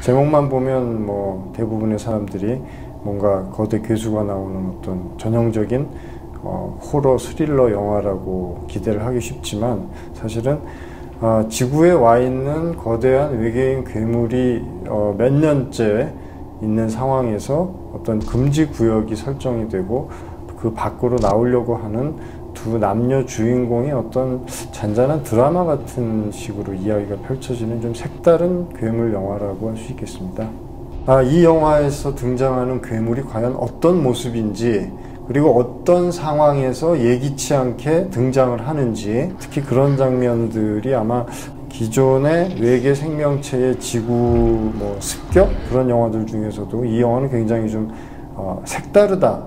제목만 보면 뭐 대부분의 사람들이 뭔가 거대 괴수가 나오는 어떤 전형적인 어, 호러 스릴러 영화라고 기대를 하기 쉽지만 사실은 어, 지구에 와 있는 거대한 외계인 괴물이 어, 몇 년째 있는 상황에서 어떤 금지 구역이 설정이 되고 그 밖으로 나오려고 하는 두 남녀 주인공의 어떤 잔잔한 드라마 같은 식으로 이야기가 펼쳐지는 좀 색다른 괴물 영화라고 할 수 있겠습니다. 아, 이 영화에서 등장하는 괴물이 과연 어떤 모습인지 그리고 어떤 상황에서 예기치 않게 등장을 하는지 특히 그런 장면들이 아마 기존의 외계 생명체의 지구 뭐 습격 그런 영화들 중에서도 이 영화는 굉장히 좀 어, 색다르다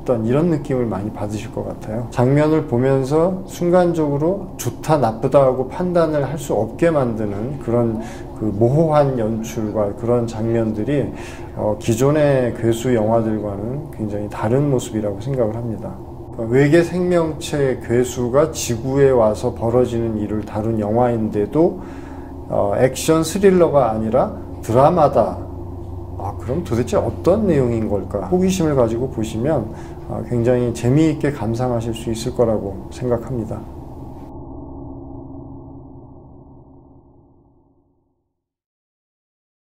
어떤 이런 느낌을 많이 받으실 것 같아요. 장면을 보면서 순간적으로 좋다 나쁘다 하고 판단을 할 수 없게 만드는 그런 그 모호한 연출과 그런 장면들이 어, 기존의 괴수 영화들과는 굉장히 다른 모습이라고 생각을 합니다. 그러니까 외계 생명체 괴수가 지구에 와서 벌어지는 일을 다룬 영화인데도 어, 액션 스릴러가 아니라 드라마다. 아, 그럼 도대체 어떤 내용인 걸까? 호기심을 가지고 보시면 어, 굉장히 재미있게 감상하실 수 있을 거라고 생각합니다.